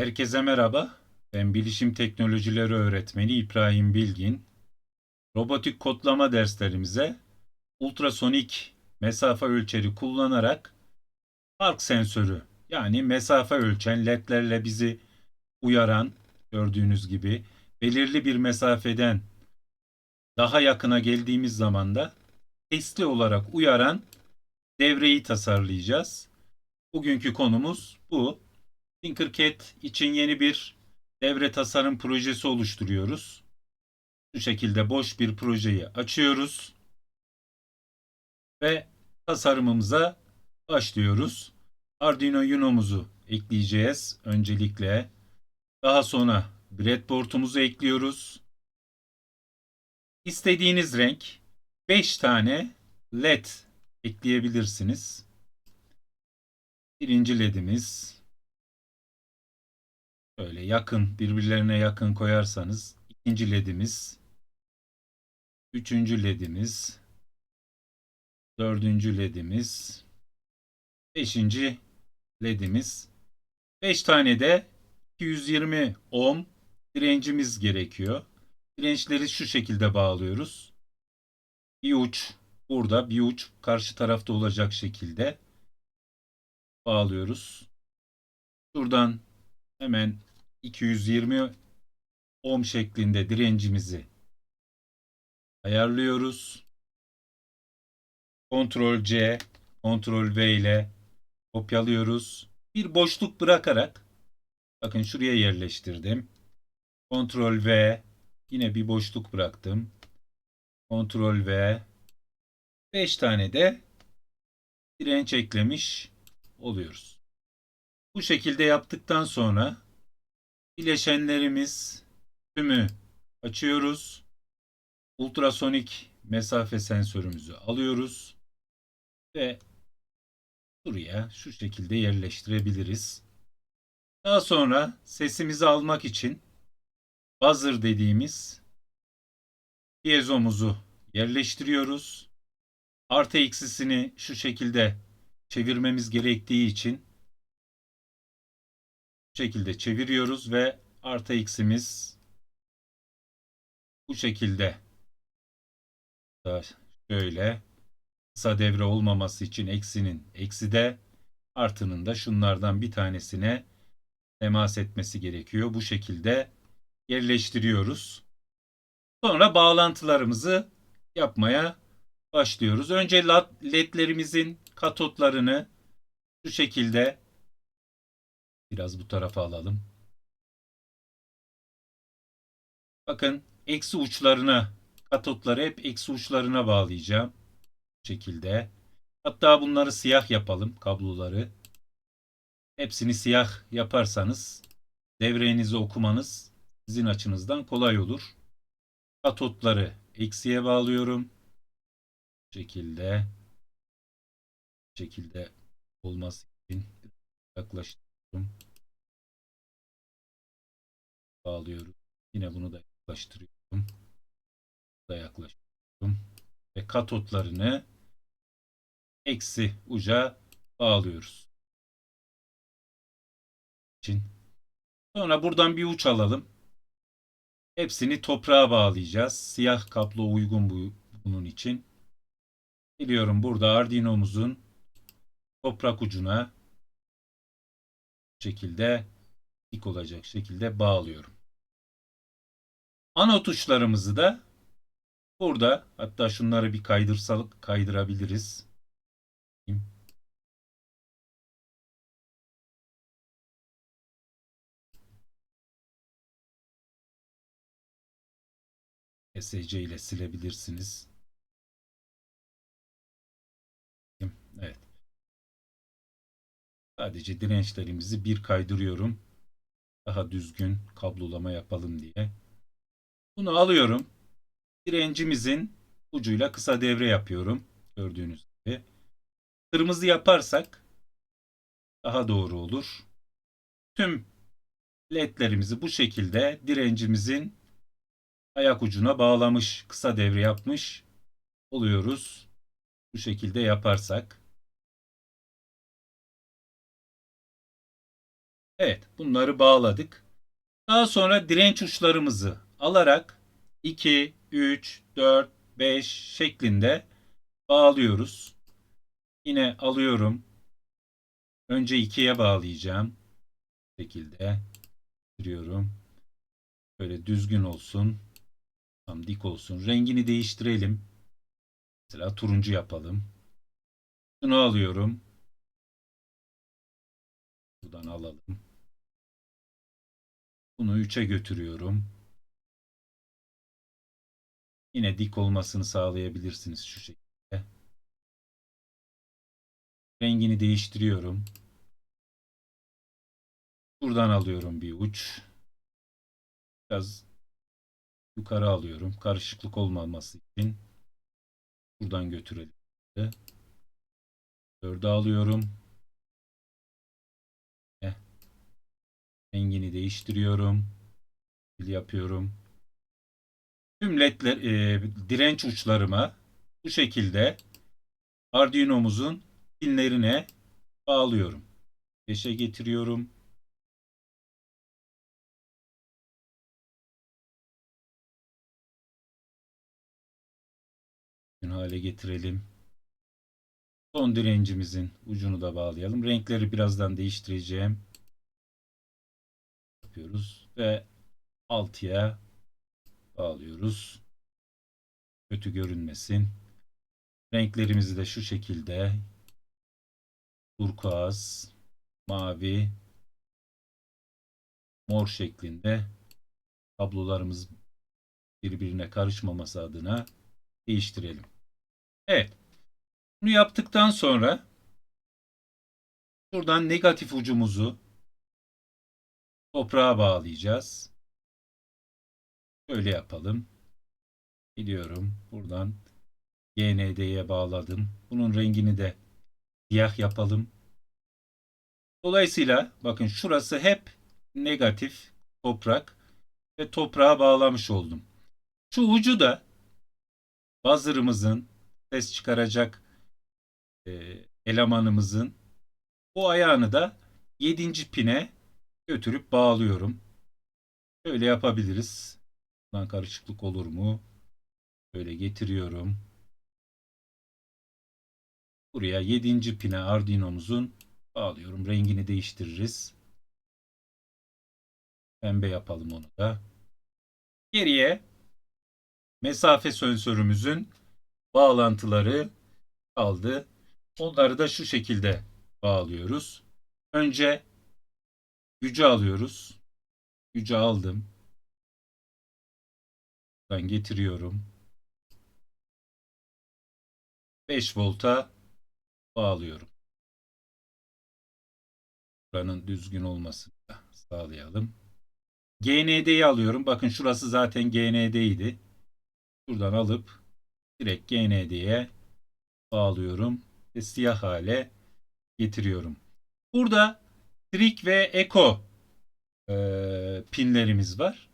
Herkese merhaba. Ben Bilişim Teknolojileri Öğretmeni İbrahim Bilgin. Robotik kodlama derslerimize ultrasonik mesafe ölçeri kullanarak park sensörü yani mesafe ölçen ledlerle bizi uyaran gördüğünüz gibi belirli bir mesafeden daha yakına geldiğimiz zaman da sesli olarak uyaran devreyi tasarlayacağız. Bugünkü konumuz bu. Tinkercad için yeni bir devre tasarım projesi oluşturuyoruz. Bu şekilde boş bir projeyi açıyoruz ve tasarımımıza başlıyoruz. Arduino Uno'muzu ekleyeceğiz öncelikle. Daha sonra breadboard'umuzu ekliyoruz. İstediğiniz renk 5 tane led ekleyebilirsiniz. Birinci ledimiz Böyle yakın, birbirlerine yakın koyarsanız ikinci ledimiz, üçüncü ledimiz, dördüncü ledimiz, beşinci ledimiz. Beş tane de 220 ohm direncimiz gerekiyor. Dirençleri şu şekilde bağlıyoruz. Bir uç burada, bir uç karşı tarafta olacak şekilde bağlıyoruz. Şuradan hemen 220 ohm şeklinde direncimizi ayarlıyoruz. Ctrl C, Ctrl V ile kopyalıyoruz. Bir boşluk bırakarak bakın şuraya yerleştirdim. Ctrl V yine bir boşluk bıraktım. Ctrl V 5 tane de direnç eklemiş oluyoruz. Bu şekilde yaptıktan sonra bileşenlerimiz tümü açıyoruz. Ultrasonik mesafe sensörümüzü alıyoruz ve buraya şu şekilde yerleştirebiliriz. Daha sonra sesimizi almak için buzzer dediğimiz piezomuzu yerleştiriyoruz. Artı eksisini şu şekilde çevirmemiz gerektiği için şekilde çeviriyoruz ve artı x'imiz bu şekilde şöyle kısa devre olmaması için eksinin eksi de artının da şunlardan bir tanesine temas etmesi gerekiyor. Bu şekilde yerleştiriyoruz. Sonra bağlantılarımızı yapmaya başlıyoruz. Önce ledlerimizin katotlarını şu şekilde Biraz bu tarafa alalım. Bakın eksi uçlarına katotları hep eksi uçlarına bağlayacağım. Bu şekilde. Hatta bunları siyah yapalım kabloları. Hepsini siyah yaparsanız devrenizi okumanız sizin açınızdan kolay olur. Katotları eksiye bağlıyorum. Bu şekilde bu şekilde olması için yaklaştırıyorum bağlıyorum. Yine bunu da yaklaştırıyorum. Da yaklaştırıyorum. Ve katotlarını eksi uca bağlıyoruz. için. Sonra buradan bir uç alalım. Hepsini toprağa bağlayacağız. Siyah kaplı uygun bu, bunun için. Biliyorum burada Arduino'muzun toprak ucuna şekilde dik olacak şekilde bağlıyorum. Ana tuşlarımızı da burada hatta şunları bir kaydırsalık kaydırabiliriz. SC ile silebilirsiniz. Sadece dirençlerimizi bir kaydırıyorum. Daha düzgün kablolama yapalım diye. Bunu alıyorum. Direncimizin ucuyla kısa devre yapıyorum. Gördüğünüz gibi. Kırmızı yaparsak daha doğru olur. Tüm ledlerimizi bu şekilde direncimizin ayak ucuna bağlamış, kısa devre yapmış oluyoruz. Bu şekilde yaparsak. Evet, bunları bağladık. Daha sonra direnç uçlarımızı alarak 2, 3, 4, 5 şeklinde bağlıyoruz. Yine alıyorum. Önce 2'ye bağlayacağım. Bu şekilde giriyorum. Böyle düzgün olsun. Tam dik olsun. Rengini değiştirelim. Mesela turuncu yapalım. Şunu alıyorum. Buradan alalım. Bunu 3'e götürüyorum. Yine dik olmasını sağlayabilirsiniz şu şekilde. Rengini değiştiriyorum. Buradan alıyorum bir uç. Biraz yukarı alıyorum. Karışıklık olmaması için. Buradan götürelim. Dörde alıyorum. Rengini değiştiriyorum. Yapıyorum. Tüm ledler, e, direnç uçlarıma bu şekilde Arduino'muzun pinlerine bağlıyorum. 5'e getiriyorum. hale getirelim. Son direncimizin ucunu da bağlayalım. Renkleri birazdan değiştireceğim. Yapıyoruz ve 6'ya bağlıyoruz. Kötü görünmesin. Renklerimizi de şu şekilde turkuaz, mavi, mor şeklinde kablolarımız birbirine karışmaması adına değiştirelim. Evet. Bunu yaptıktan sonra buradan negatif ucumuzu toprağa bağlayacağız. Şöyle yapalım. Gidiyorum. Buradan GND'ye bağladım. Bunun rengini de siyah yapalım. Dolayısıyla bakın şurası hep negatif toprak ve toprağa bağlamış oldum. Şu ucu da buzzer'ımızın ses çıkaracak e, elemanımızın bu ayağını da 7. pine götürüp bağlıyorum. Şöyle yapabiliriz. Buradan karışıklık olur mu? Böyle getiriyorum. Buraya 7. pine Arduino'muzun bağlıyorum. Rengini değiştiririz. Pembe yapalım onu da. Geriye mesafe sensörümüzün bağlantıları kaldı. Onları da şu şekilde bağlıyoruz. Önce gücü alıyoruz. Gücü aldım. Ben getiriyorum. 5 volta bağlıyorum. Buranın düzgün olmasını da sağlayalım. GND'yi alıyorum. Bakın şurası zaten GND idi. Şuradan alıp direkt GND'ye bağlıyorum ve siyah hale getiriyorum. Burada trik ve eko e, pinlerimiz var.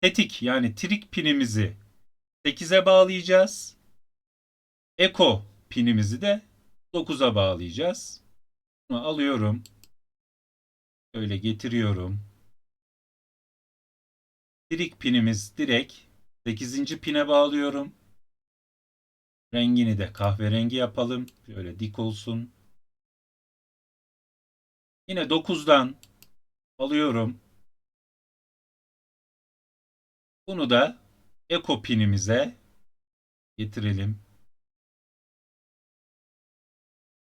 Tetik yani trik pinimizi 8'e bağlayacağız. Eko pinimizi de 9'a bağlayacağız. Bunu alıyorum. Böyle getiriyorum. Trik pinimiz direkt 8. pine bağlıyorum. Rengini de kahverengi yapalım. Şöyle dik olsun. Yine 9'dan alıyorum. Bunu da eko pinimize getirelim.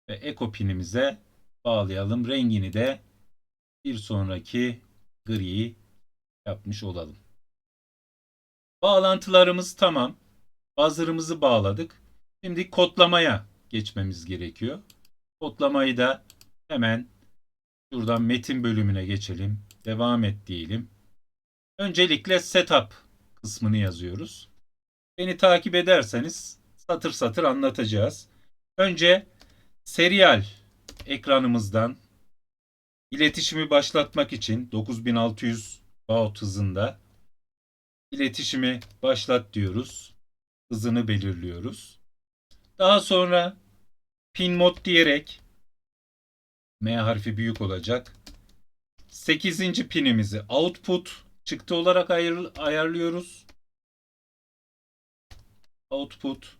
Ve eko pinimize bağlayalım. Rengini de bir sonraki gri yapmış olalım. Bağlantılarımız tamam. Buzzer'ımızı bağladık. Şimdi kodlamaya geçmemiz gerekiyor. Kodlamayı da hemen şuradan metin bölümüne geçelim. Devam et diyelim. Öncelikle setup kısmını yazıyoruz. Beni takip ederseniz satır satır anlatacağız. Önce serial ekranımızdan iletişimi başlatmak için 9600 baud hızında iletişimi başlat diyoruz. Hızını belirliyoruz. Daha sonra pin mod diyerek M harfi büyük olacak. 8. pinimizi output çıktı olarak ayır, ayarlıyoruz. Output.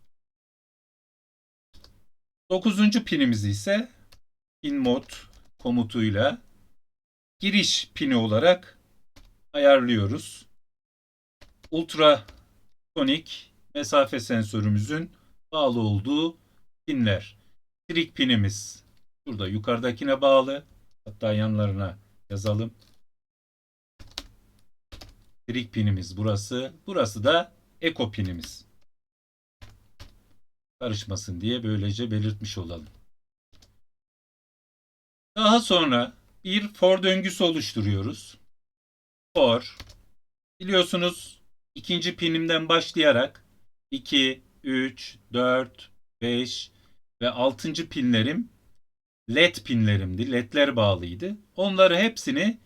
9. pinimizi ise pin mod komutuyla giriş pini olarak ayarlıyoruz. Ultrasonik mesafe sensörümüzün bağlı olduğu pinler. Trik pinimiz şurada yukarıdakine bağlı. Hatta yanlarına yazalım. Trik pinimiz burası. Burası da eko pinimiz. Karışmasın diye böylece belirtmiş olalım. Daha sonra bir for döngüsü oluşturuyoruz. For biliyorsunuz ikinci pinimden başlayarak 2, 3, 4, 5 ve 6. pinlerim LED pinlerimdi. LED'ler bağlıydı. Onları hepsini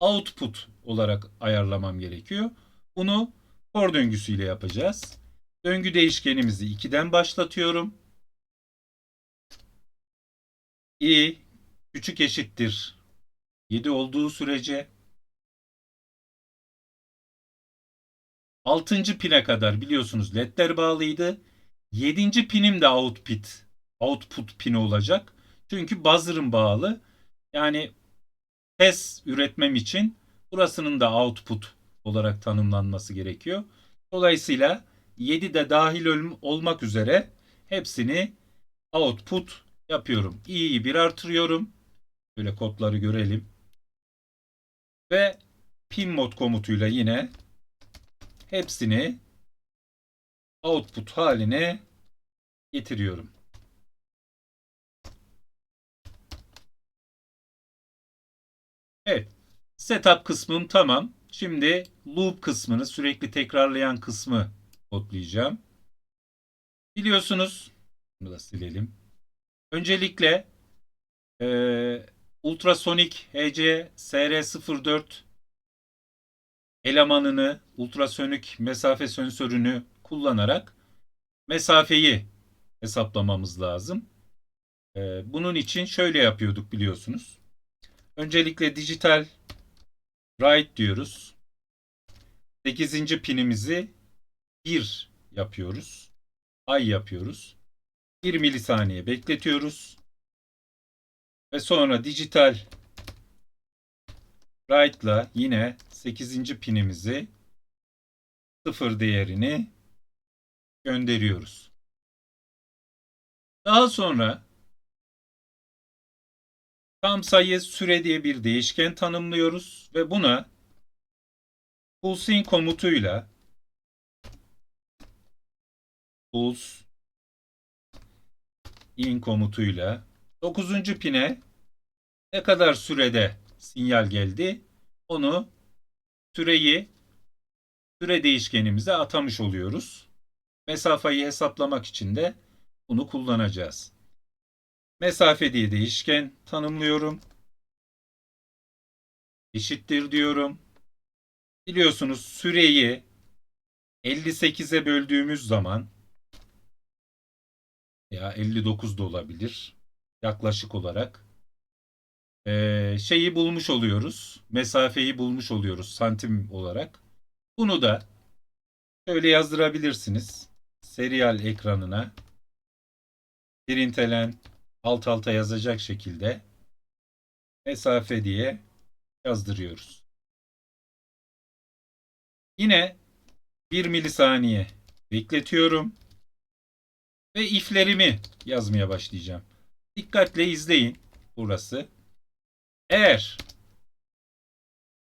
output olarak ayarlamam gerekiyor. Bunu for döngüsüyle yapacağız. Döngü değişkenimizi 2'den başlatıyorum. i küçük eşittir 7 olduğu sürece 6. pine kadar biliyorsunuz ledler bağlıydı. 7. pinim de output output pini olacak. Çünkü buzzer'ım bağlı. Yani ses üretmem için burasının da output olarak tanımlanması gerekiyor. Dolayısıyla 7 de dahil ol- olmak üzere hepsini output yapıyorum. i'yi bir artırıyorum. Böyle kodları görelim. Ve pin mod komutuyla yine hepsini output haline getiriyorum. Evet. Setup kısmım tamam. Şimdi loop kısmını sürekli tekrarlayan kısmı kodlayacağım. Biliyorsunuz bunu da silelim. Öncelikle e, Ultrasonic HC SR04 elemanını, ultrasonik mesafe sensörünü kullanarak mesafeyi hesaplamamız lazım. E, bunun için şöyle yapıyorduk biliyorsunuz. Öncelikle dijital write diyoruz. 8. pinimizi 1 yapıyoruz. Ay yapıyoruz. 1 milisaniye bekletiyoruz. Ve sonra dijital write'la yine 8. pinimizi 0 değerini gönderiyoruz. Daha sonra tam sayı süre diye bir değişken tanımlıyoruz ve buna pulse in komutuyla pulse in komutuyla 9. pine ne kadar sürede sinyal geldi onu süreyi süre değişkenimize atamış oluyoruz. Mesafeyi hesaplamak için de bunu kullanacağız. Mesafe diye değişken tanımlıyorum. Eşittir diyorum. Biliyorsunuz süreyi 58'e böldüğümüz zaman ya 59 da olabilir yaklaşık olarak şeyi bulmuş oluyoruz. Mesafeyi bulmuş oluyoruz santim olarak. Bunu da şöyle yazdırabilirsiniz. Serial ekranına printelen alt alta yazacak şekilde mesafe diye yazdırıyoruz. Yine 1 milisaniye bekletiyorum ve iflerimi yazmaya başlayacağım. Dikkatle izleyin burası. Eğer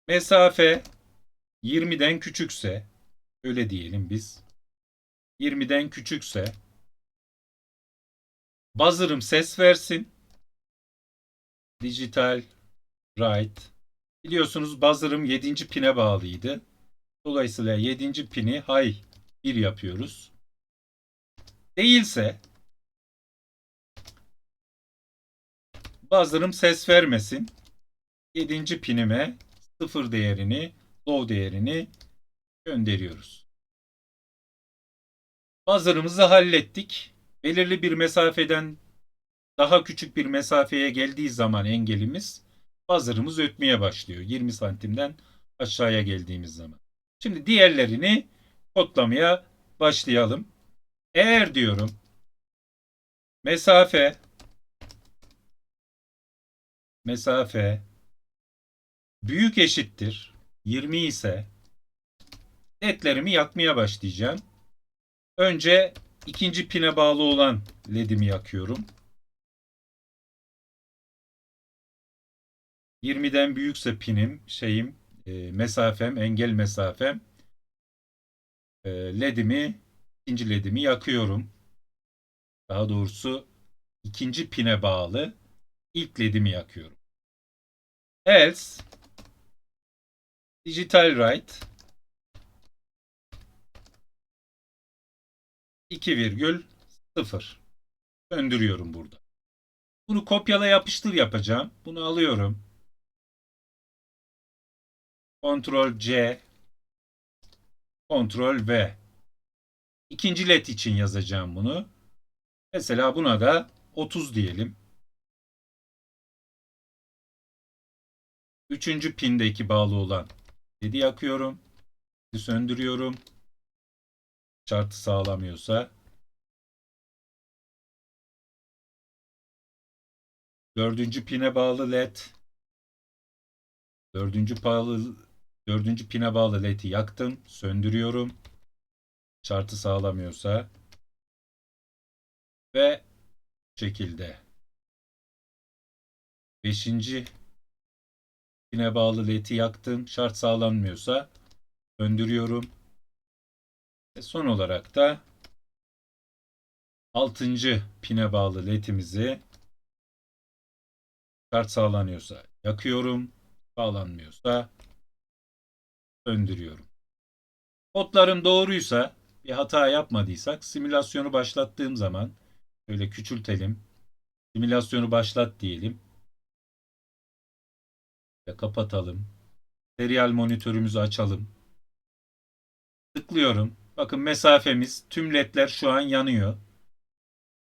mesafe 20'den küçükse öyle diyelim biz 20'den küçükse buzzer'ım ses versin. Digital write biliyorsunuz buzzer'ım 7. pine bağlıydı. Dolayısıyla 7. pini high 1 yapıyoruz. Değilse buzzer'ım ses vermesin. 7. pinime 0 değerini, low değerini gönderiyoruz. Buzzer'ımızı hallettik. Belirli bir mesafeden daha küçük bir mesafeye geldiği zaman engelimiz buzzer'ımız ötmeye başlıyor 20 santimden aşağıya geldiğimiz zaman. Şimdi diğerlerini kodlamaya başlayalım. Eğer diyorum mesafe mesafe büyük eşittir 20 ise ledlerimi yakmaya başlayacağım. Önce ikinci pine bağlı olan ledimi yakıyorum. 20'den büyükse pinim, şeyim, e, mesafem, engel mesafem. E, ledimi, ikinci ledimi yakıyorum. Daha doğrusu ikinci pine bağlı ilk ledimi yakıyorum. Else digital write 2,0 söndürüyorum burada. Bunu kopyala yapıştır yapacağım. Bunu alıyorum. Ctrl C Ctrl V İkinci led için yazacağım bunu. Mesela buna da 30 diyelim. Üçüncü pindeki bağlı olan ledi yakıyorum. Söndürüyorum. Şartı sağlamıyorsa. Dördüncü pine bağlı led. Dördüncü bağlı dördüncü pine bağlı led'i yaktım. Söndürüyorum. Şartı sağlamıyorsa. Ve bu şekilde. Beşinci pine bağlı led'i yaktım. Şart sağlanmıyorsa söndürüyorum. Ve son olarak da 6. pine bağlı ledimizi şart sağlanıyorsa yakıyorum. Sağlanmıyorsa söndürüyorum. Kodlarım doğruysa bir hata yapmadıysak simülasyonu başlattığım zaman şöyle küçültelim. Simülasyonu başlat diyelim. Ve kapatalım. Serial monitörümüzü açalım. Tıklıyorum. Bakın mesafemiz, tüm ledler şu an yanıyor.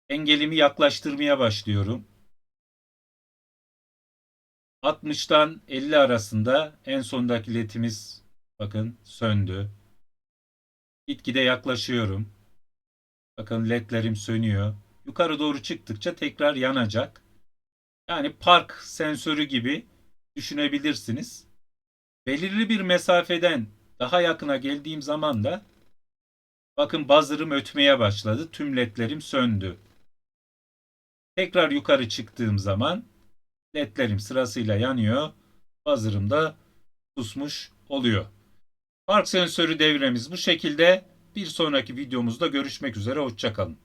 Engelimi yaklaştırmaya başlıyorum. 60'tan 50 arasında en sondaki ledimiz bakın söndü. Gitgide yaklaşıyorum. Bakın ledlerim sönüyor. Yukarı doğru çıktıkça tekrar yanacak. Yani park sensörü gibi düşünebilirsiniz. Belirli bir mesafeden daha yakına geldiğim zaman da bakın buzzer'ım ötmeye başladı. Tüm ledlerim söndü. Tekrar yukarı çıktığım zaman ledlerim sırasıyla yanıyor. Buzzer'ım da susmuş oluyor. Park sensörü devremiz bu şekilde. Bir sonraki videomuzda görüşmek üzere. Hoşçakalın.